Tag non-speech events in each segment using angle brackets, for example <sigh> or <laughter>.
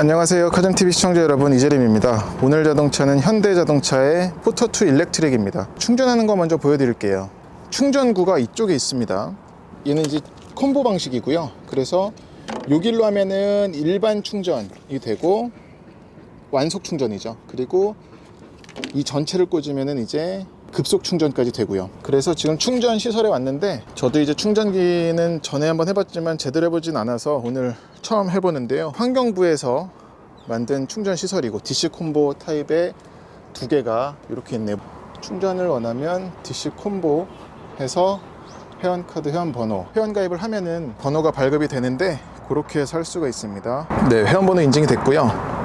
안녕하세요. 카정TV 시청자 여러분 이재림입니다. 오늘 자동차는 현대자동차의 포터2 일렉트릭입니다. 충전하는 거 먼저 보여드릴게요. 충전구가 이쪽에 있습니다. 얘는 이제 콤보 방식이고요. 그래서 요 길로 하면은 일반 충전이 되고 완속 충전이죠. 그리고 이 전체를 꽂으면은 이제 급속 충전까지 되고요. 그래서 지금 충전 시설에 왔는데 저도 이제 충전기는 전에 한번 해봤지만 제대로 해보진 않아서 오늘 처음 해보는데요. 환경부에서 만든 충전 시설이고 DC 콤보 타입의 두 개가 이렇게 있네요. 충전을 원하면 DC 콤보 해서 회원 카드 회원 번호 회원 가입을 하면은 번호가 발급이 되는데 그렇게 살 수가 있습니다. 네 회원 번호 인증이 됐고요.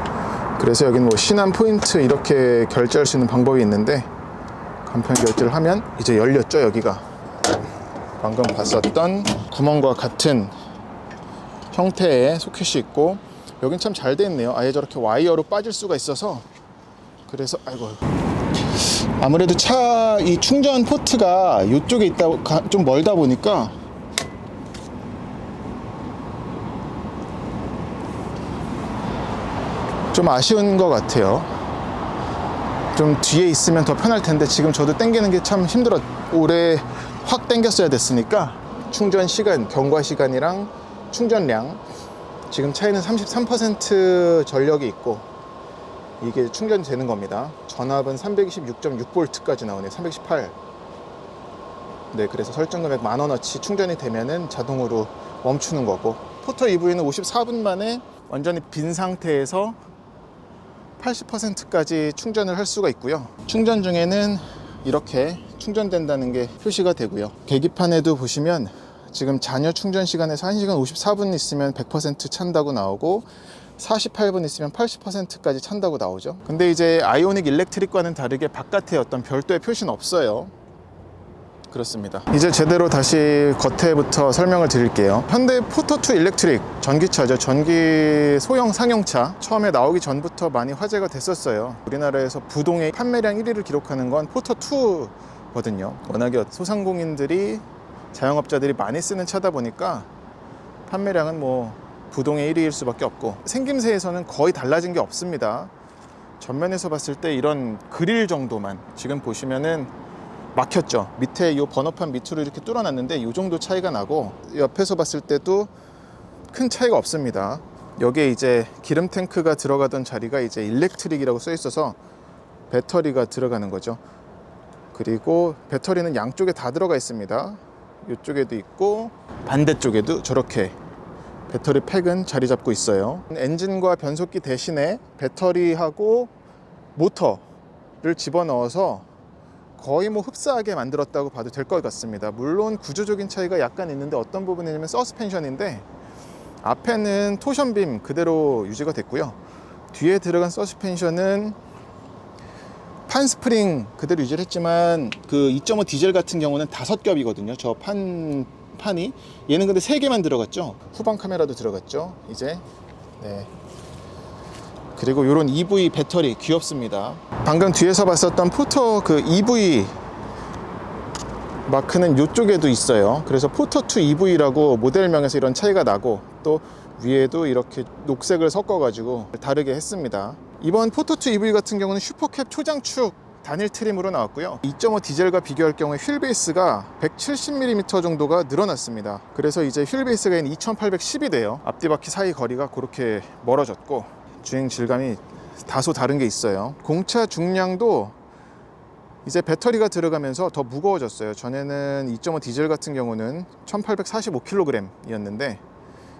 그래서 여기는 뭐 신한 포인트 이렇게 결제할 수 있는 방법이 있는데 간편 결제를 하면 이제 열렸죠 여기가. 방금 봤었던 구멍과 같은 형태의 소켓이 있고 여긴 참 잘 돼 있네요. 아예 저렇게 와이어로 빠질 수가 있어서. 그래서 아이고. 아무래도 차 이 충전 포트가 이쪽에 있다 가- 좀 멀다 보니까 좀 아쉬운 것 같아요 좀 뒤에 있으면 더 편할 텐데 지금 저도 땡기는 게 참 힘들어. 오래 확 땡겼어야 됐으니까 충전 시간 경과 시간이랑 충전량. 지금 차에는 33% 전력이 있고 이게 충전되는 겁니다. 전압은 326.6V까지 나오네요. 318 네, 그래서 설정 금액 만 원어치 충전이 되면은 자동으로 멈추는 거고. 포터 EV는 54분 만에 완전히 빈 상태에서 80%까지 충전을 할 수가 있고요. 충전 중에는 이렇게 충전된다는 게 표시가 되고요. 계기판에도 보시면 지금 잔여 충전 시간에서 1시간 54분 있으면 100% 찬다고 나오고 48분 있으면 80%까지 찬다고 나오죠. 근데 이제 아이오닉 일렉트릭과는 다르게 바깥에 어떤 별도의 표시는 없어요. 그렇습니다. 이제 제대로 다시 겉에부터 설명을 드릴게요. 현대 포터2 일렉트릭 전기차죠. 전기 소형 상용차. 처음에 나오기 전부터 많이 화제가 됐었어요. 우리나라에서 부동의 판매량 1위를 기록하는 건 포터2거든요. 워낙에 소상공인들이 자영업자들이 많이 쓰는 차다 보니까 판매량은 뭐 부동의 1위일 수밖에 없고 생김새에서는 거의 달라진 게 없습니다. 전면에서 봤을 때 이런 그릴 정도만 지금 보시면은 막혔죠. 밑에 이 번호판 밑으로 이렇게 뚫어놨는데 이 정도 차이가 나고 옆에서 봤을 때도 큰 차이가 없습니다. 여기에 이제 기름 탱크가 들어가던 자리가 이제 일렉트릭이라고 써 있어서 배터리가 들어가는 거죠. 그리고 배터리는 양쪽에 다 들어가 있습니다. 이쪽에도 있고 반대쪽에도 저렇게 배터리 팩은 자리 잡고 있어요. 엔진과 변속기 대신에 배터리하고 모터를 집어넣어서 거의 뭐 흡사하게 만들었다고 봐도 될 것 같습니다. 물론 구조적인 차이가 약간 있는데 어떤 부분이냐면 서스펜션인데 앞에는 토션빔 그대로 유지가 됐고요. 뒤에 들어간 서스펜션은 판 스프링 그대로 유지를 했지만 그 2.5 디젤 같은 경우는 다섯 겹이거든요. 저 판 판이 얘는 근데 세 개만 들어갔죠. 후방 카메라도 들어갔죠. 이제 네. 그리고 이런 EV 배터리 귀엽습니다. 방금 뒤에서 봤었던 포터 그 EV 마크는 이쪽에도 있어요. 그래서 포터2 EV라고 모델명에서 이런 차이가 나고 또 위에도 이렇게 녹색을 섞어 가지고 다르게 했습니다. 이번 포터2 EV 같은 경우는 슈퍼캡 초장축 단일 트림으로 나왔고요. 2.5 디젤과 비교할 경우에 휠 베이스가 170mm 정도가 늘어났습니다. 그래서 이제 휠 베이스가 2810이 돼요. 앞뒤 바퀴 사이 거리가 그렇게 멀어졌고 주행 질감이 다소 다른 게 있어요. 공차 중량도 이제 배터리가 들어가면서 더 무거워졌어요. 전에는 2.5 디젤 같은 경우는 1845kg이었는데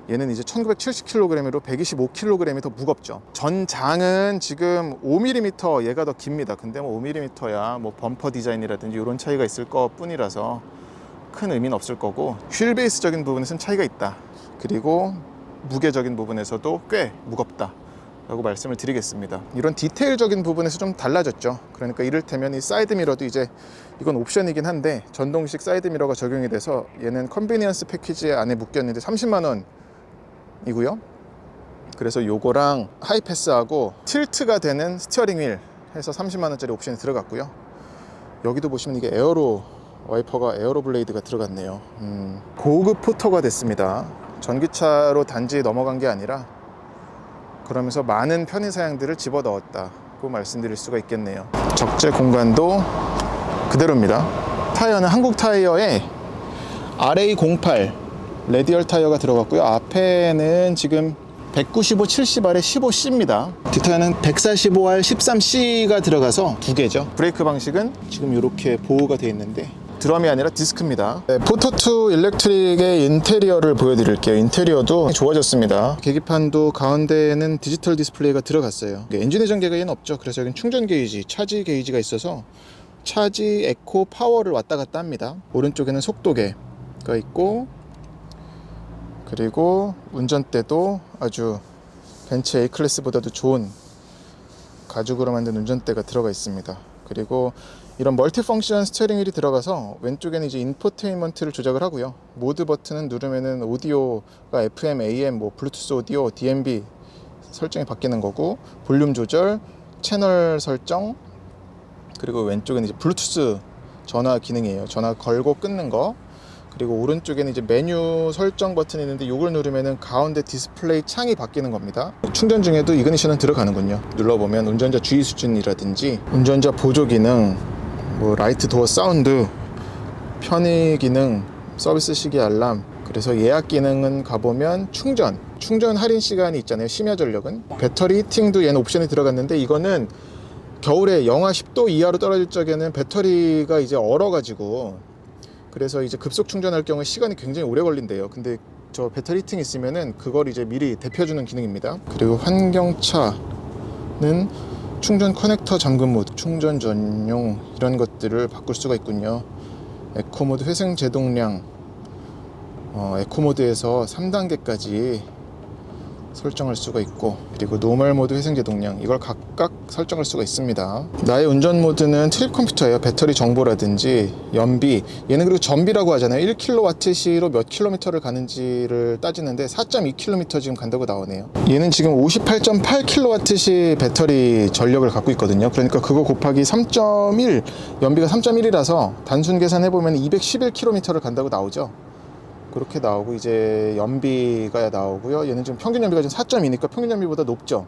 얘는 이제 1970kg으로 125kg이 더 무겁죠. 전장은 지금 5mm 얘가 더 깁니다. 근데 뭐 5mm야 뭐 범퍼 디자인이라든지 이런 차이가 있을 것 뿐이라서 큰 의미는 없을 거고 휠 베이스적인 부분에서는 차이가 있다. 그리고 무게적인 부분에서도 꽤 무겁다. 라고 말씀을 드리겠습니다. 이런 디테일적인 부분에서 좀 달라졌죠. 그러니까 이를테면 이 사이드 미러도 이제 이건 옵션이긴 한데 전동식 사이드 미러가 적용이 돼서 얘는 컨비니언스 패키지 안에 묶였는데 30만 원 이고요. 그래서 요거랑 하이패스하고 틸트가 되는 스티어링 휠 해서 30만 원짜리 옵션이 들어갔고요. 여기도 보시면 이게 에어로 와이퍼가 에어로 블레이드가 들어갔네요. 음, 고급 포터가 됐습니다. 전기차로 단지 넘어간 게 아니라 그러면서 많은 편의 사양들을 집어 넣었다고 말씀드릴 수가 있겠네요. 적재 공간도 그대로입니다. 타이어는 한국 타이어에 RA08 레디얼 타이어가 들어갔고요. 앞에는 지금 195, 70R에 15C입니다. 뒷타이어는 145R 13C가 들어가서 두 개죠. 브레이크 방식은 지금 이렇게 보호가 되어 있는데 드럼이 아니라 디스크입니다. 네, 포토2 일렉트릭의 인테리어를 보여드릴게요. 인테리어도 좋아졌습니다. 계기판도 가운데에는 디지털 디스플레이가 들어갔어요. 엔진의 전개가 없죠. 그래서 여기는 충전 게이지, 차지 게이지가 있어서 차지, 에코, 파워를 왔다 갔다 합니다. 오른쪽에는 속도계가 있고 그리고 운전대도 아주 벤츠 A 클래스보다도 좋은 가죽으로 만든 운전대가 들어가 있습니다. 그리고 이런 멀티 펑션 스티어링 휠이 들어가서 왼쪽에는 이제 인포테인먼트를 조작을 하고요. 모드 버튼은 누르면은 오디오가 FM, AM, 뭐 블루투스 오디오, DMB 설정이 바뀌는 거고 볼륨 조절, 채널 설정 그리고 왼쪽에는 이제 블루투스 전화 기능이에요. 전화 걸고 끊는 거. 그리고 오른쪽에는 이제 메뉴 설정 버튼이 있는데 이걸 누르면은 가운데 디스플레이 창이 바뀌는 겁니다. 충전 중에도 이그니션은 들어가는군요. 눌러보면 운전자 주의 수준이라든지 운전자 보조 기능, 뭐 라이트 도어 사운드, 편의 기능, 서비스 시기 알람. 그래서 예약 기능은 가보면 충전, 충전 할인 시간이 있잖아요. 심야 전력은 배터리 히팅도 얘는 옵션이 들어갔는데 이거는 겨울에 영하 10도 이하로 떨어질 적에는 배터리가 이제 얼어가지고 그래서 이제 급속 충전할 경우에 시간이 굉장히 오래 걸린대요. 근데 저 배터리 히팅 있으면은 그걸 이제 미리 대표주는 기능입니다. 그리고 환경차는 충전 커넥터 잠금 모드, 충전 전용 이런 것들을 바꿀 수가 있군요. 에코 모드 회생 제동량, 어, 에코 모드에서 3단계까지 설정할 수가 있고 그리고 노멀 모드 회생 제 동량 이걸 각각 설정할 수가 있습니다. 나의 운전 모드는 트립 컴퓨터예요. 배터리 정보라든지 연비. 얘는 그리고 전비라고 하잖아요. 1kWh로 몇 킬로미터를 가는지를 따지는데 4.2km 지금 간다고 나오네요. 얘는 지금 58.8kWh 배터리 전력을 갖고 있거든요. 그러니까 그거 곱하기 3.1 연비가 3.1이라서 단순 계산해보면 211km를 간다고 나오죠 그렇게 나오고 이제 연비가 나오고요. 얘는 지금 평균 연비가 지금 4.2니까 평균 연비보다 높죠.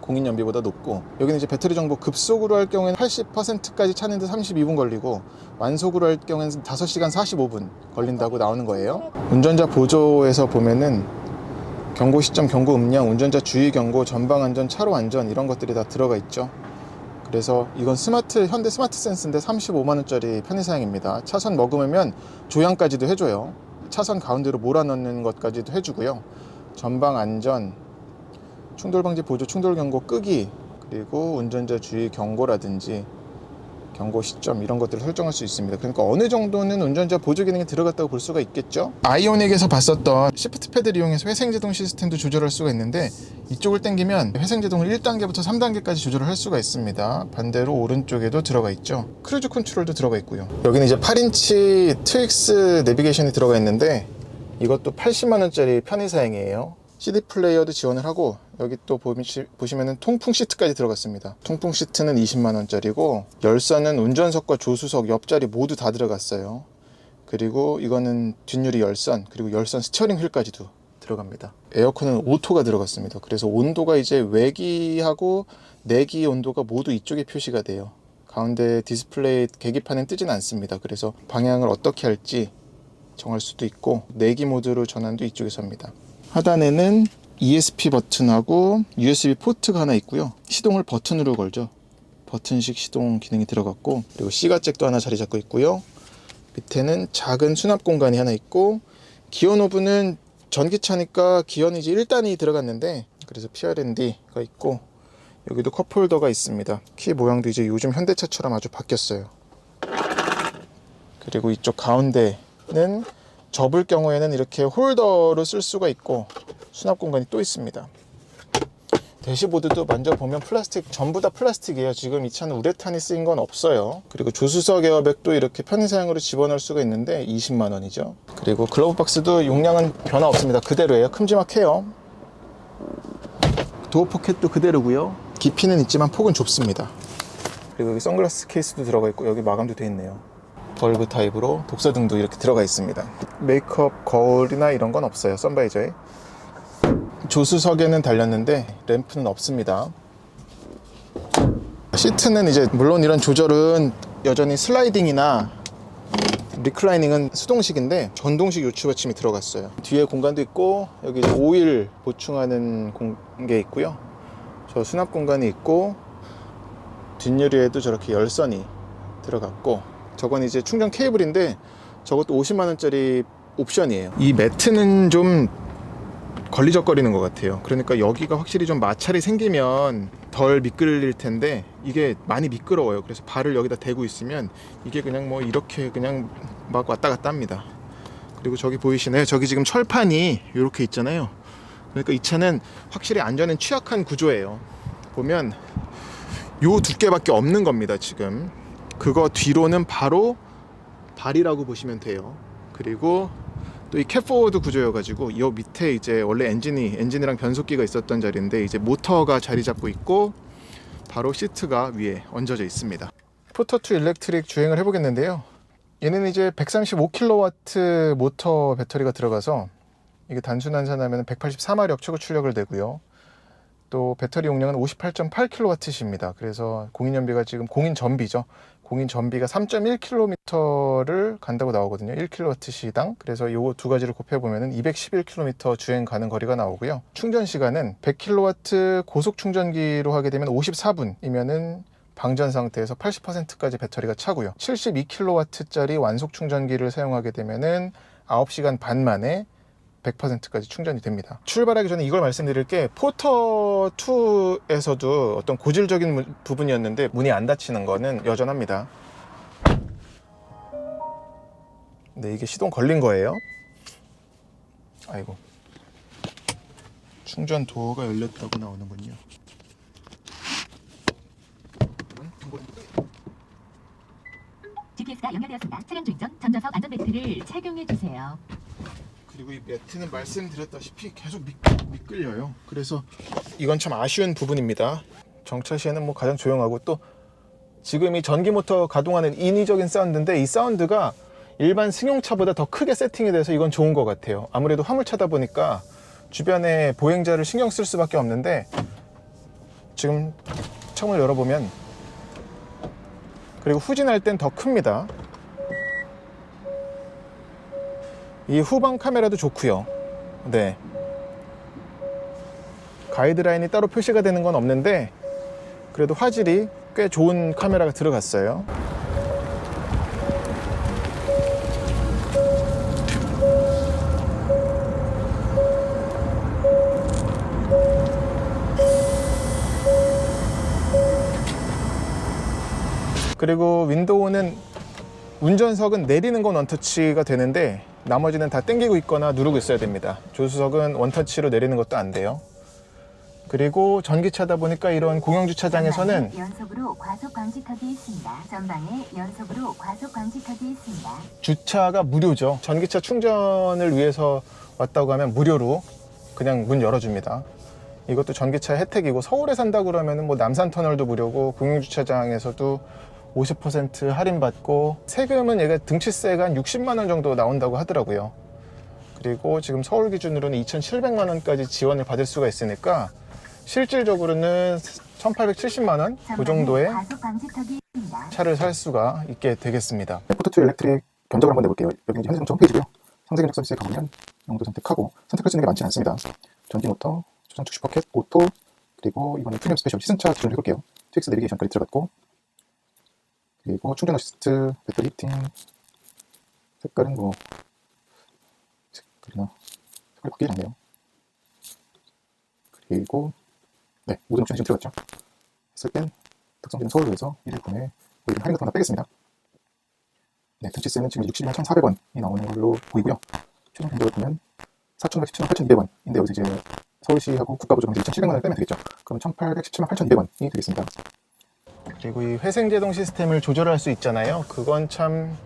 공인 연비보다 높고 여기는 이제 배터리 정보 급속으로 할 경우에는 80%까지 차는데 32분 걸리고 완속으로 할 경우에는 5시간 45분 걸린다고 나오는 거예요. 운전자 보조에서 보면은 경고 시점, 경고 음량, 운전자 주의 경고, 전방 안전, 차로 안전 이런 것들이 다 들어가 있죠. 그래서 이건 스마트 현대 스마트 센스인데 35만 원짜리 편의 사양입니다. 차선 머금으면 조향까지도 해줘요. 차선 가운데로 몰아넣는 것까지도 해주고요. 전방 안전, 충돌 방지 보조, 충돌 경고 끄기, 그리고 운전자 주의 경고라든지 경고 시점 이런 것들을 설정할 수 있습니다. 그러니까 어느 정도는 운전자 보조 기능이 들어갔다고 볼 수가 있겠죠. 아이오닉에서 봤었던 시프트 패드를 이용해서 회생 제동 시스템도 조절할 수가 있는데 이쪽을 당기면 회생 제동을 1단계부터 3단계까지 조절을 할 수가 있습니다. 반대로 오른쪽에도 들어가 있죠. 크루즈 컨트롤도 들어가 있고요. 여기는 이제 8인치 트윅스 내비게이션이 들어가 있는데 이것도 80만 원짜리 편의 사양이에요. CD 플레이어도 지원을 하고 여기 또 보시- 보시면은 통풍 시트까지 들어갔습니다. 통풍 시트는 20만 원짜리고 열선은 운전석과 조수석 옆자리 모두 다 들어갔어요. 그리고 이거는 뒷유리 열선 그리고 열선 스티어링 휠까지도 들어갑니다. 에어컨은 오토가 들어갔습니다. 그래서 온도가 이제 외기하고 내기 온도가 모두 이쪽에 표시가 돼요. 가운데 디스플레이 계기판은 뜨진 않습니다. 그래서 방향을 어떻게 할지 정할 수도 있고 내기 모드로 전환도 이쪽에서 합니다. 하단에는 ESP 버튼하고 USB 포트가 하나 있고요. 시동을 버튼으로 걸죠. 버튼식 시동 기능이 들어갔고 그리고 C가 잭도 하나 자리 잡고 있고요. 밑에는 작은 수납 공간이 하나 있고 기어 노브는 전기차니까 기어는 이제 1단이 들어갔는데 그래서 PRND가 있고 여기도 컵홀더가 있습니다. 키 모양도 이제 요즘 현대차처럼 아주 바뀌었어요. 그리고 이쪽 가운데는 접을 경우에는 이렇게 홀더로 쓸 수가 있고 수납 공간이 또 있습니다. 대시보드도 만져보면 플라스틱 전부 다 플라스틱이에요. 지금 이 차는 우레탄이 쓰인 건 없어요. 그리고 조수석 에어백도 이렇게 편의 사양으로 집어넣을 수가 있는데 20만 원이죠. 그리고 글러브 박스도 용량은 변화 없습니다. 그대로예요. 큼지막해요. 도어 포켓도 그대로고요. 깊이는 있지만 폭은 좁습니다. 그리고 여기 선글라스 케이스도 들어가 있고 여기 마감도 돼 있네요. 벌브 타입으로 독서등도 이렇게 들어가 있습니다. 메이크업 거울이나 이런 건 없어요. 선바이저에. 조수석에는 달렸는데 램프는 없습니다. 시트는 이제 물론 이런 조절은 여전히 슬라이딩이나 리클라이닝은 수동식인데 전동식 요추 받침이 들어갔어요. 뒤에 공간도 있고 여기 오일 보충하는 게 있고요. 저 수납 공간이 있고 뒷유리에도 저렇게 열선이 들어갔고 저건 이제 충전 케이블인데 저것도 50만 원짜리 옵션이에요. 이 매트는 좀 걸리적거리는 것 같아요. 그러니까 여기가 확실히 좀 마찰이 생기면 덜 미끌릴 텐데 이게 많이 미끄러워요. 그래서 발을 여기다 대고 있으면 이게 그냥 뭐 이렇게 그냥 막 왔다 갔다 합니다. 그리고 저기 보이시나요? 저기 지금 철판이 이렇게 있잖아요. 그러니까 이 차는 확실히 안전엔 취약한 구조예요. 보면 요 두께밖에 없는 겁니다. 지금 그거 뒤로는 바로 발이라고 보시면 돼요. 그리고 또 이 캣포워드 구조여가지고 이 밑에 이제 원래 엔진이 엔진이랑 변속기가 있었던 자리인데 이제 모터가 자리 잡고 있고 바로 시트가 위에 얹어져 있습니다. 포터2 일렉트릭 주행을 해보겠는데요. 얘는 이제 135kW 모터 배터리가 들어가서 이게 단순 환산하면 184마력 최고 출력을 내고요. 또 배터리 용량은 58.8kWh입니다. 그래서 공인 연비가 지금 공인 전비죠. 공인 전비가 3.1km를 간다고 나오거든요. 1kWh당. 그래서 요거 두 가지를 곱해 보면은 211km 주행 가는 거리가 나오고요. 충전 시간은 100kW 고속 충전기로 하게 되면 54분이면은 방전 상태에서 80%까지 배터리가 차고요. 72kW짜리 완속 충전기를 사용하게 되면은 9시간 반 만에 100%까지 충전이 됩니다. 출발하기 전에 이걸 말씀드릴 게 포터 2에서도 어떤 고질적인 문- 부분이었는데 문이 안 닫히는 거는 여전합니다. 네, 이게 시동 걸린 거예요. 아이고. 충전 도어가 열렸다고 나오는군요. GPS가 연결되었습니다. 차량 주행 전 전자석 안전벨트를 착용해 주세요. 그리고 이 매트는 말씀드렸다시피 계속 미, 미끌려요. 그래서 이건 참 아쉬운 부분입니다. 정차 시에는 뭐 가장 조용하고 또 지금 이 전기 모터 가동하는 인위적인 사운드인데 이 사운드가 일반 승용차보다 더 크게 세팅이 돼서 이건 좋은 것 같아요. 아무래도 화물차다 보니까 주변에 보행자를 신경 쓸 수밖에 없는데 지금 창문을 열어보면 그리고 후진할 땐 더 큽니다. 이 후방 카메라도 좋고요. 네. 가이드라인이 따로 표시가 되는 건 없는데 그래도 화질이 꽤 좋은 카메라가 들어갔어요. 그리고 윈도우는 운전석은 내리는 건 원터치가 되는데 나머지는 다 당기고 있거나 누르고 있어야 됩니다. 조수석은 원터치로 내리는 것도 안 돼요. 그리고 전기차다 보니까 이런 공영 주차장에서는 전방에 연속으로 과속 방지턱이 있습니다. 전방에 연속으로 과속 방지턱이 있습니다. 주차가 무료죠. 전기차 충전을 위해서 왔다고 하면 무료로 그냥 문 열어줍니다. 이것도 전기차 혜택이고 서울에 산다 그러면은 뭐 남산 터널도 무료고 공영 주차장에서도 50% 할인받고 세금은 얘가 등치세가 한 60만 원 정도 나온다고 하더라고요. 그리고 지금 서울 기준으로는 2,700만 원까지 지원을 받을 수가 있으니까 실질적으로는 1,870만 원 그 정도의. 차를 살 수가 있게 되겠습니다. 포토2 일렉트릭 견적을 한번 내볼게요. 여기 이제 현재 홈페이지고요. 상세 견적 서비스에 가보면 용도 선택하고 선택할 수 있는 게 많지 않습니다. 전기 모터, 초장 축시 포켓, 오토, 그리고 이번에 프리미엄 스페셜 시승차 기준을 해볼게요. TX 내비게이션까지 들어갔고 그리고 충전 어시스트, 배터리 히팅 색깔은 뭐 색깔이나 색깔이 바뀌지 않네요. 그리고 네, 모든 옵션이 지금 들어갔죠. 했을 땐 특성지는 서울로 해서 1일 구매 할인 같은 거 하나 빼겠습니다. 네, 등치세는 지금 60만 1,400원이 나오는 걸로 보이고요. 최종 견적을 보면 4,117만 8,200원인데 여기서 이제 서울시하고 국가 보조금에서 2,700원을 빼면 되겠죠. 그럼 1,817만 8,200원이 되겠습니다. 그리고 이 회생제동 시스템을 조절할 수 있잖아요. 그건 참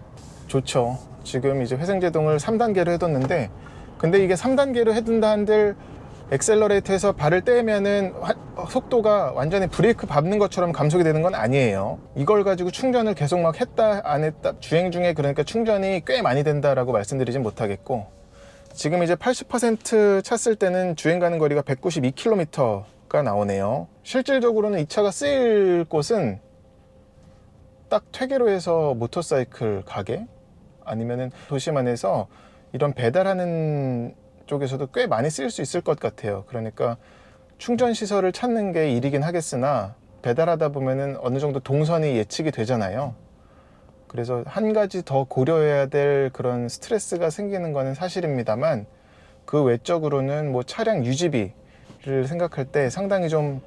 좋죠. 지금 이제 회생제동을 3단계로 해뒀는데, 근데 이게 3단계로 해둔다 한들 엑셀러레이트에서 발을 떼면은 화- 속도가 완전히 브레이크 밟는 것처럼 감속이 되는 건 아니에요. 이걸 가지고 충전을 계속 막 했다 안 했다 주행 중에 그러니까 충전이 꽤 많이 된다라고 말씀드리진 못하겠고 지금 이제 80% 찼을 때는 주행 가는 거리가 192km 가 나오네요. 실질적으로는 이 차가 쓰일 곳은 딱 퇴계로에서 모터사이클 가게 아니면은 도심 안에서 이런 배달하는 쪽에서도 꽤 많이 쓰일 수 있을 것 같아요. 그러니까 충전 시설을 찾는 게 일이긴 하겠으나 배달하다 보면은 어느 정도 동선이 예측이 되잖아요. 그래서 한 가지 더 고려해야 될 그런 스트레스가 생기는 거는 사실입니다만 그 외적으로는 뭐 차량 유지비 를 생각할 때 상당히 좀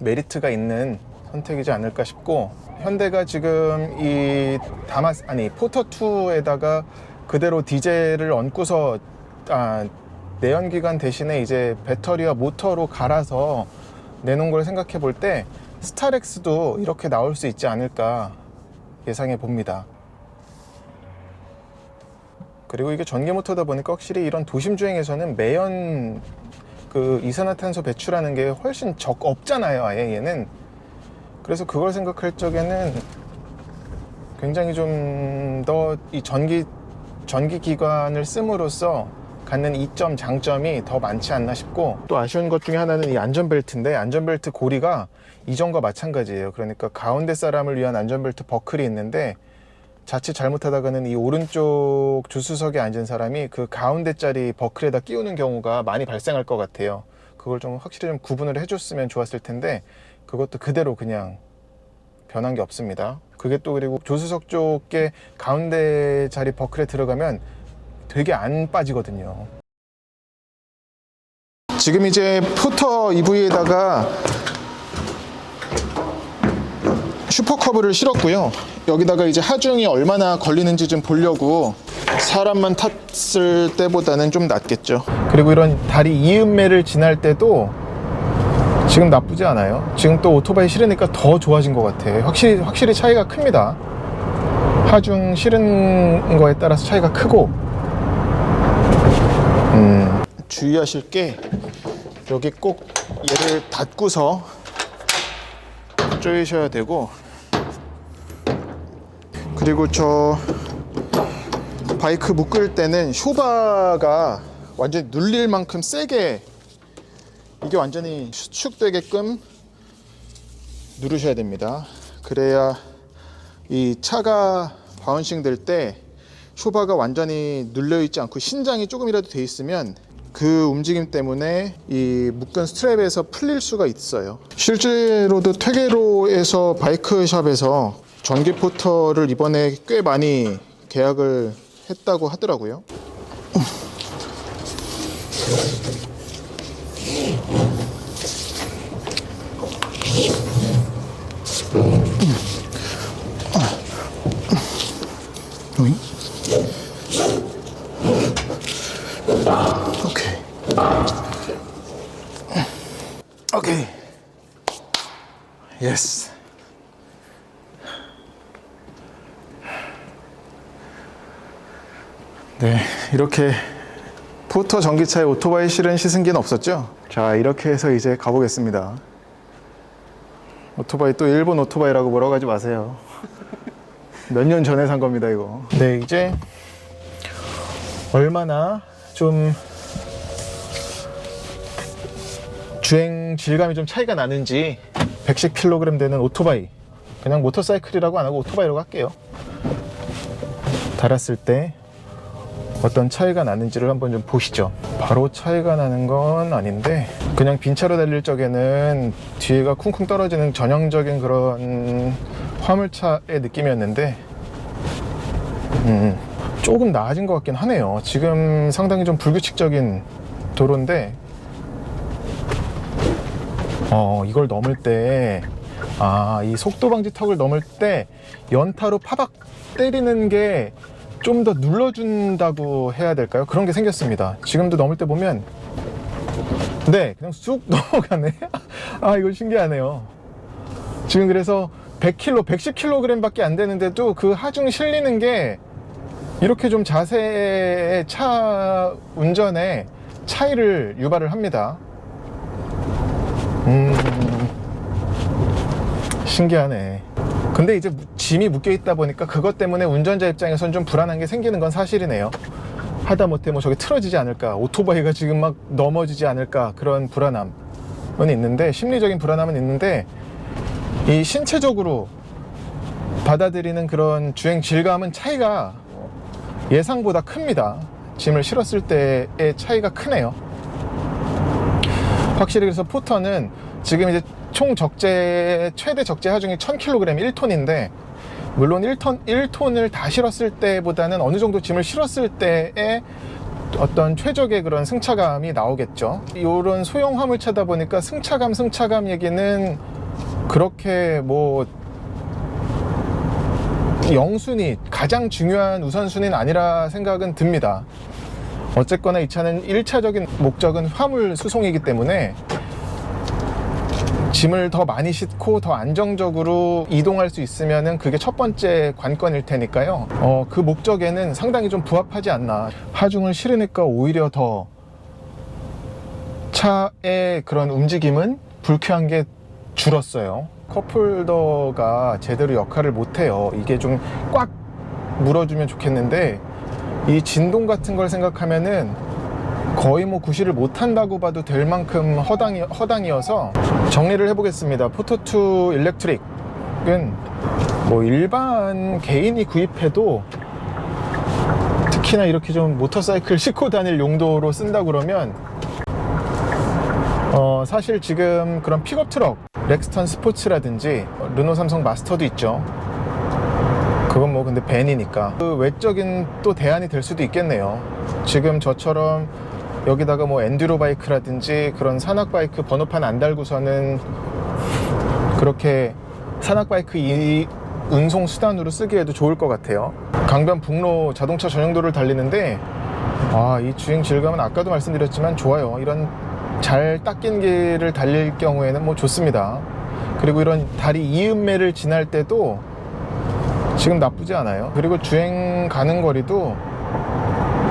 메리트가 있는 선택이지 않을까 싶고 현대가 지금 이 다마 아니 포터 2에다가 그대로 디젤을 얹고서 아, 내연기관 대신에 이제 배터리와 모터로 갈아서 내놓은 걸 생각해 볼 때 스타렉스도 이렇게 나올 수 있지 않을까 예상해 봅니다. 그리고 이게 전기 모터다 보니까 확실히 이런 도심 주행에서는 매연 그 이산화탄소 배출하는 게 훨씬 적 없잖아요. 아예 얘는 그래서 그걸 생각할 적에는 굉장히 좀 더 이 전기 전기 기관을 씀으로써 갖는 이점 장점이 더 많지 않나 싶고 또 아쉬운 것 중에 하나는 이 안전벨트인데 안전벨트 고리가 이전과 마찬가지예요. 그러니까 가운데 사람을 위한 안전벨트 버클이 있는데 자칫 잘못하다가는 이 오른쪽 주수석에 앉은 사람이 그 가운데 짜리 버클에다 끼우는 경우가 많이 발생할 것 같아요. 그걸 좀 확실히 좀 구분을 해줬으면 좋았을 텐데 그것도 그대로 그냥 변한 게 없습니다. 그게 또 그리고 조수석 쪽에 가운데 자리 버클에 들어가면 되게 안 빠지거든요. 지금 이제 포터 EV에다가 슈퍼커브를 실었고요. 여기다가 이제 하중이 얼마나 걸리는지 좀 보려고 사람만 탔을 때보다는 좀 낫겠죠. 그리고 이런 다리 이음매를 지날 때도 지금 나쁘지 않아요. 지금 또 오토바이 실으니까 더 좋아진 것 같아. 확실히 확실히 차이가 큽니다. 하중 실은 거에 따라서 차이가 크고. 음, 주의하실 게 여기 꼭 얘를 닫고서 조이셔야 되고 그리고 저 바이크 묶을 때는 쇼바가 완전히 눌릴 만큼 세게 이게 완전히 수축되게끔 누르셔야 됩니다. 그래야 이 차가 바운싱 될 때 쇼바가 완전히 눌려 있지 않고 신장이 조금이라도 돼 있으면 그 움직임 때문에 이 묶은 스트랩에서 풀릴 수가 있어요. 실제로도 퇴계로에서 바이크샵에서 전기 포터를 이번에 꽤 많이 계약을 했다고 하더라고요. 오잉? 오케이. 오케이. 예스. 네, 이렇게 포터 전기차에 오토바이 실은 시승기는 없었죠? 자, 이렇게 해서 이제 가보겠습니다. 오토바이 또 일본 오토바이라고 뭐라고 하지 마세요. 몇 년 전에 산 겁니다, 이거. 네, 이제 얼마나 좀 주행 질감이 좀 차이가 나는지 110kg 되는 오토바이 그냥 모터사이클이라고 안 하고 오토바이라고 할게요 달았을 때 어떤 차이가 나는지를 한번 좀 보시죠. 바로 차이가 나는 건 아닌데 그냥 빈 차로 달릴 적에는 뒤에가 쿵쿵 떨어지는 전형적인 그런 화물차의 느낌이었는데 음, 조금 나아진 것 같긴 하네요. 지금 상당히 좀 불규칙적인 도로인데 어, 이걸 넘을 때, 아, 이 속도 방지 턱을 넘을 때 연타로 파박 때리는 게 좀 더 눌러준다고 해야 될까요? 그런 게 생겼습니다. 지금도 넘을 때 보면, 네, 그냥 쑥 <laughs> 넘어가네. 아, 이거 신기하네요. 지금 그래서 100kg, 110kg 밖에 안 되는데도 그 하중 실리는 게 이렇게 좀 자세의 차 운전에 차이를 유발을 합니다. 음, 신기하네. 근데 이제 짐이 묶여 있다 보니까 그것 때문에 운전자 입장에선 좀 불안한 게 생기는 건 사실이네요. 하다못해 뭐 저게 틀어지지 않을까 오토바이가 지금 막 넘어지지 않을까 그런 불안함은 있는데 심리적인 불안함은 있는데 이 신체적으로 받아들이는 그런 주행 질감은 차이가 예상보다 큽니다 짐을 실었을 때의 차이가 크네요 확실히 그래서 포터는 지금 이제 총 적재 최대 적재 하중이 1000kg 1톤인데 물론 1톤 1톤을 다 실었을 때보다는 어느 정도 짐을 실었을 때의 어떤 최적의 그런 승차감이 나오겠죠. 이런 소형 화물차다 보니까 승차감 승차감 얘기는 그렇게 뭐 영순위 가장 중요한 우선순위는 아니라 생각은 듭니다. 어쨌거나 이 차는 1차적인 목적은 화물 수송이기 때문에 짐을 더 많이 싣고 더 안정적으로 이동할 수 있으면은 그게 첫 번째 관건일 테니까요. 어, 그 목적에는 상당히 좀 부합하지 않나. 하중을 실으니까 오히려 더 차의 그런 움직임은 불쾌한 게 줄었어요. 컵홀더가 제대로 역할을 못해요. 이게 좀 꽉 물어주면 좋겠는데 이 진동 같은 걸 생각하면은 거의 뭐 구실을 못한다고 봐도 될 만큼 허당이, 허당이어서 정리를 해보겠습니다. 포토2 일렉트릭은 뭐 일반 개인이 구입해도 특히나 이렇게 좀 모터사이클 <laughs> 싣고 다닐 용도로 쓴다 그러면 어, 사실 지금 그런 픽업 트럭 렉스턴 스포츠라든지 르노 삼성 마스터도 있죠. 그건 뭐 근데 벤이니까 그 외적인 또 대안이 될 수도 있겠네요. 지금 저처럼 여기다가 뭐 엔듀로 바이크라든지 그런 산악 바이크 번호판 안 달고서는 그렇게 산악 바이크 이 운송 수단으로 쓰기에도 좋을 것 같아요. 강변 북로 자동차 전용도를 달리는데 아, 이 주행 질감은 아까도 말씀드렸지만 좋아요. 이런 잘 닦인 길을 달릴 경우에는 뭐 좋습니다. 그리고 이런 다리 이음매를 지날 때도 지금 나쁘지 않아요. 그리고 주행 가는 거리도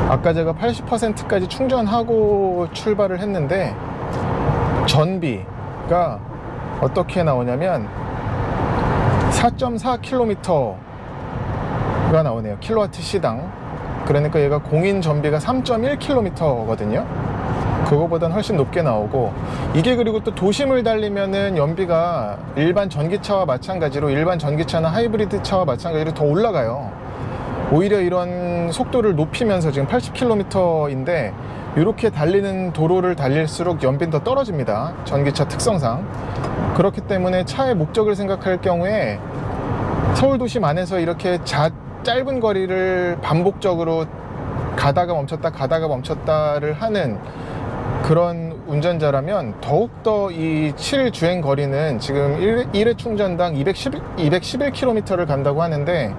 아까 제가 80%까지 충전하고 출발을 했는데 전비가 어떻게 나오냐면 4.4km가 나오네요. 킬로와트 시당. 그러니까 얘가 공인 전비가 3.1km거든요. 그거보단 훨씬 높게 나오고 이게 그리고 또 도심을 달리면은 연비가 일반 전기차와 마찬가지로 일반 전기차나 하이브리드 차와 마찬가지로 더 올라가요. 오히려 이런 속도를 높이면서 지금 80km인데 이렇게 달리는 도로를 달릴수록 연비는 더 떨어집니다. 전기차 특성상. 그렇기 때문에 차의 목적을 생각할 경우에 서울 도심 안에서 이렇게 자, 짧은 거리를 반복적으로 가다가 멈췄다 가다가 멈췄다를 하는 그런 운전자라면 더욱더 이 7일 주행 거리는 지금 1회, 1회 충전당 211, 211km를 간다고 하는데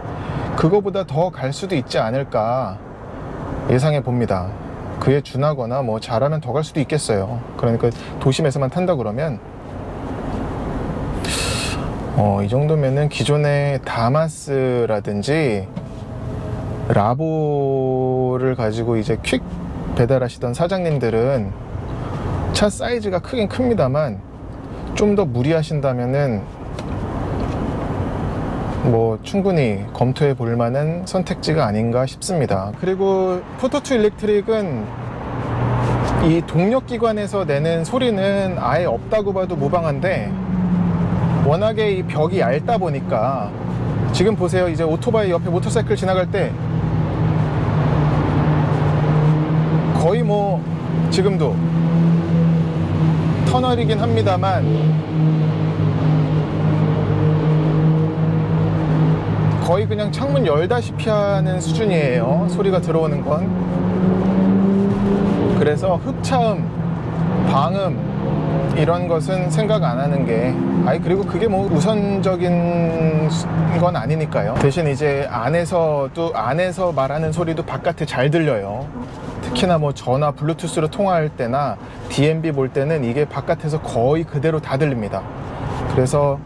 그거보다 더 갈 수도 있지 않을까 예상해 봅니다. 그에 준하거나 뭐 잘하면 더 갈 수도 있겠어요. 그러니까 도심에서만 탄다 그러면 어, 이 정도면은 기존의 다마스라든지 라보를 가지고 이제 퀵 배달하시던 사장님들은 차 사이즈가 크긴 큽니다만 좀 더 무리하신다면은 뭐 충분히 검토해 볼 만한 선택지가 아닌가 싶습니다. 그리고 포토2 일렉트릭은 이 동력 기관에서 내는 소리는 아예 없다고 봐도 무방한데 워낙에 이 벽이 얇다 보니까 지금 보세요. 이제 오토바이 옆에 모터사이클 지나갈 때 거의 뭐 지금도 터널이긴 합니다만 거의 그냥 창문 열다시피 하는 수준이에요. 소리가 들어오는 건. 그래서 흡차음, 방음 이런 것은 생각 안 하는 게 아니 그리고 그게 뭐 우선적인 건 아니니까요. 대신 이제 안에서도 안에서 말하는 소리도 바깥에 잘 들려요. 특히나 뭐 전화 블루투스로 통화할 때나 DMB 볼 때는 이게 바깥에서 거의 그대로 다 들립니다. 그래서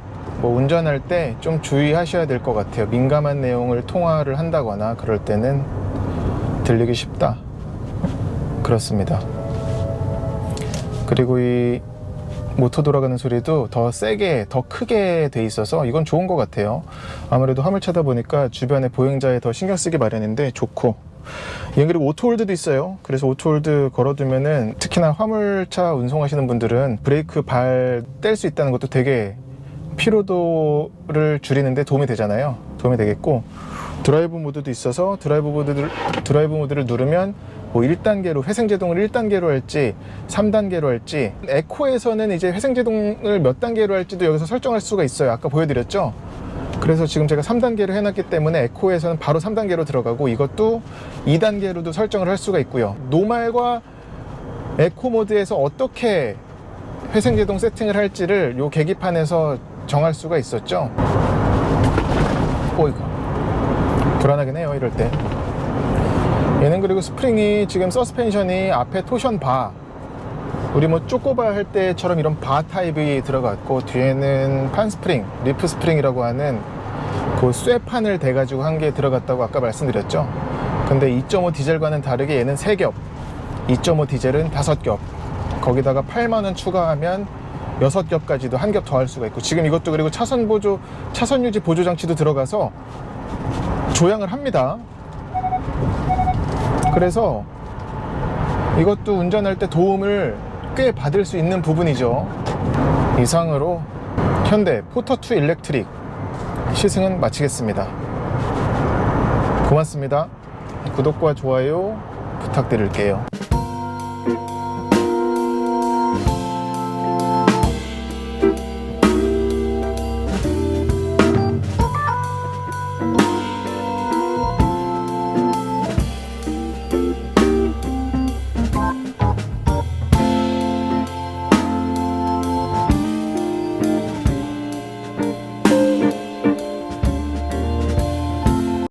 뭐 운전할 때 좀 주의하셔야 될 것 같아요. 민감한 내용을 통화를 한다거나 그럴 때는 들리기 쉽다. 그렇습니다. 그리고 이 모터 돌아가는 소리도 더 세게, 더 크게 돼 있어서 이건 좋은 것 같아요. 아무래도 화물차다 보니까 주변에 보행자에 더 신경 쓰기 마련인데 좋고 얘 그리고 오토홀드도 있어요. 그래서 오토홀드 걸어두면은 특히나 화물차 운송하시는 분들은 브레이크 발 뗄 수 있다는 것도 되게 피로도를 줄이는데 도움이 되잖아요. 도움이 되겠고 드라이브 모드도 있어서 드라이브 모드를 드라이브 모드를 누르면 뭐 1단계로 회생 제동을 1단계로 할지 3단계로 할지 에코에서는 이제 회생 제동을 몇 단계로 할지도 여기서 설정할 수가 있어요. 아까 보여드렸죠. 그래서 지금 제가 3단계로 해놨기 때문에 에코에서는 바로 3단계로 들어가고 이것도 2단계로도 설정을 할 수가 있고요. 노말과 에코 모드에서 어떻게 회생 제동 세팅을 할지를 요 계기판에서 정할 수가 있었죠. 오이고 불안하긴 해요 이럴 때. 얘는 그리고 스프링이 지금 서스펜션이 앞에 토션 바 우리 뭐 쪼꼬바 할 때처럼 이런 바 타입이 들어갔고 뒤에는 판 스프링, 리프 스프링이라고 하는 그 쇠판을 대가지고 한 개 들어갔다고 아까 말씀드렸죠. 근데 2.5 디젤과는 다르게 얘는 3겹, 2.5 디젤은 5겹, 거기다가 8만원 추가하면 6겹까지도 한 겹 더 할 수가 있고 지금 이것도 그리고 차선 보조, 차선 유지 보조 장치도 들어가서 조향을 합니다. 그래서 이것도 운전할 때 도움을 꽤 받을 수 있는 부분이죠. 이상으로 현대 포터2 일렉트릭 시승은 마치겠습니다. 고맙습니다. 구독과 좋아요 부탁드릴게요.